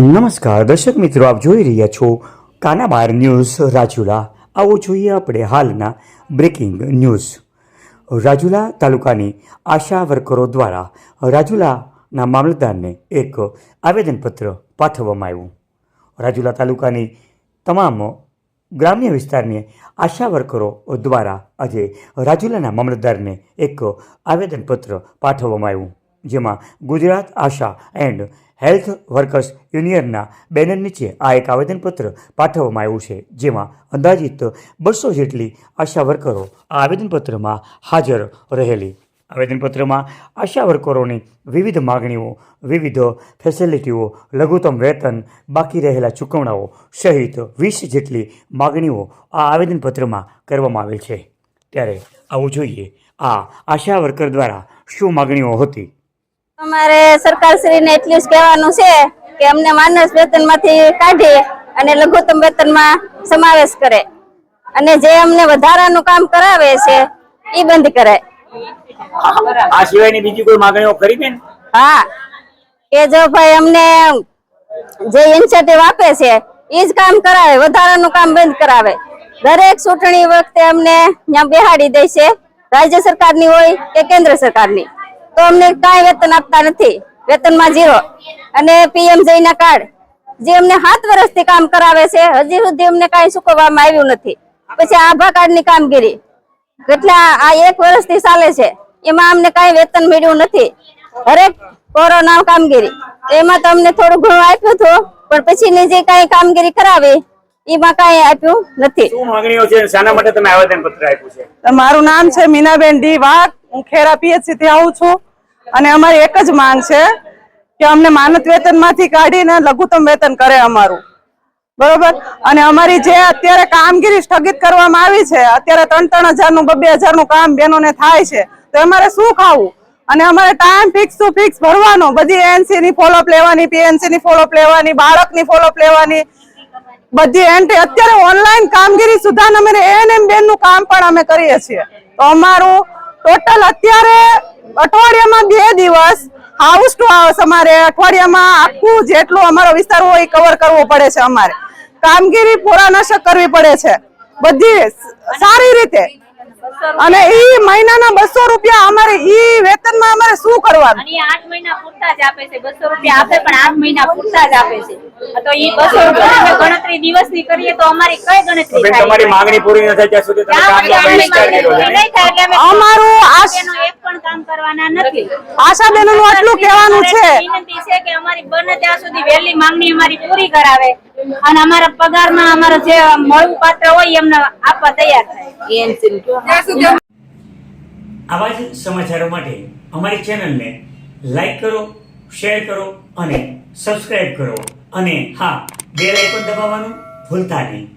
નમસ્કાર, દર્શક મિત્રો, આપ જોઈ રહ્યા છો કાનાબાર ન્યૂઝ રાજુલા. આવો જોઈએ આપણે હાલના બ્રેકિંગ ન્યૂઝ રાજુલા તાલુકાની આશા વર્કરો દ્વારા રાજુલાના મામલતદારને એક આવેદનપત્ર પાઠવવામાં આવ્યું. રાજુલા તાલુકાની તમામ ગ્રામ્ય વિસ્તારની આશા વર્કરો દ્વારા આજે રાજુલાના મામલતદારને એક આવેદનપત્ર પાઠવવામાં આવ્યું. જેમાં Gujarat, ASHA and health workers યુનિયનના banner નીચે આ એક આવેદનપત્ર પાઠવવામાં આવ્યું છે, જેમાં અંદાજિત બસો જેટલી આશા વર્કરો આ આવેદનપત્રમાં હાજર રહેલી. આવેદનપત્રમાં આશા વર્કરોની વિવિધ માગણીઓ, વિવિધ ફેસિલિટીઓ, લઘુત્તમ વેતન, બાકી રહેલા ચૂકવણાઓ સહિત વીસ જેટલી માગણીઓ આ આવેદનપત્રમાં કરવામાં આવેલ છે. ત્યારે આવું જોઈએ, આ આશા વર્કર દ્વારા શું માગણીઓ હતી? અમારે સરકારશ્રીને એટલું જ કહેવાનું છે કે અમને માનસ વેતનમાંથી કાઢી અને લઘુત્તમ વેતનમાં સમાવેશ કરે. અને જે અમને વધારાનું કામ કરાવે છે એ બંધ કરે. આ સિવાયની બીજી કોઈ માંગણીઓ કરી બેન? હા. કે જો ભાઈ અમને જે ઇન્સેન્ટિવ આપે છે એ જ કામ કરાવે વધારાનું કામ બંધ કરાવે. દરેક ચૂંટણી વખતે અમને ત્યાં બેહાડી દે છે રાજ્ય સરકારની હોય કે કેન્દ્ર સરકારની. તો અમને કાંઈ વેતન આપતા નથી. વેતનમાં ઝીરો અને પીએમ ના કાર્ડ જે અમને સાત વર્ષથી કામ કરાવે છે હજી સુધી અમને કાંઈ ચૂકવવામાં આવ્યું નથી. પછી આભા કાર્ડની કામગીરી એટલે આ એક વર્ષથી ચાલે છે. એમાં અમને કાંઈ વેતન મળ્યું નથી. હરેક કોરોના કામગીરી. એમાં તો અમને થોડું ઘણું આપ્યું હતું પણ પછીની જે કાંઈ કામગીરી કરાવી એમાં કાંઈ આપ્યું નથી. શું માગણીઓ છે? શાના માટે તમે આવેદન પત્ર આપ્યું છે? મારું નામ છે મીનાબેન ડી વાઘ હું ખેરા પીએચસી થી આવું છું. અને અમારી એક જ માંગ છે કે અમને માનદ વેતનમાંથી કાઢીને લઘુત્તમ વેતન કરે અમારું. બરોબર? અને અમારી જે અત્યારે કામગીરી સ્થગિત કરવામાં આવી છે, અત્યારે ત્રણ ત્રણ હજારનું બબે હજારનું કામ બહેનોને થાય છે, તો અમારે શું ખાવું? અને અમારે ટાઈમ ફિક્સ ટુ ફિક્સ ભરવાનો, બધી એનસી ની ફોલોઅપ લેવાની પીએનસી ની ફોલોઅપ લેવાની, બાળકની ફોલોઅપ લેવાની, બધી એન્ટ્રી અત્યારે ઓનલાઈન કામગીરી સુધા અમે એએનએમ બેનનું કામ પણ અમે કરીએ છીએ. તો અમારું ટોટલ અત્યારે અઠવાડિયામાં બે દિવસ હાઉસ ટુ હાઉસ અમારે અઠવાડિયામાં આખું જેટલું અમારો વિસ્તાર હોય કવર કરવો પડે છે અમારે. કામગીરી પૂરા નશક કરવી પડે છે. બધી સારી રીતે. અને ઈ મહિનાના બસો રૂપિયા અમારે ઈ વેતનમાં અમારે શું કરવાનું? આઠ મહિના પૂરતા જ આપે છે. બસો રૂપિયા આપે પણ આઠ મહિના પૂરતા જ આપે છે. તો એ બસો રૂપિયા અમે ગણતરી દિવસની કરીએ તો અમારી કઈ ગણતરી થાય? તમારી માંગણી પૂરી ન થાય ત્યાં સુધી તમે છે નહીં અમારું આશ- એક પણ કામ કરવાના નથી. આશા બેનોનું આટલું કહેવાનું છે. વિનંતી છે કે અમારી બને ત્યાં સુધી વહેલી માંગણી અમારી પૂરી કરાવે અને અમારા પગારમાં અમારા જે મળવું પાત્ર હોય એમને આપવા તૈયાર થાય. આવા જ સમાચારો માટે અમારી ચેનલને લાઈક કરો શેર કરો અને સબસ્ક્રાઇબ કરો. અને હા બેલ આઇકોન દબાવવાનું ભૂલતા નહીં.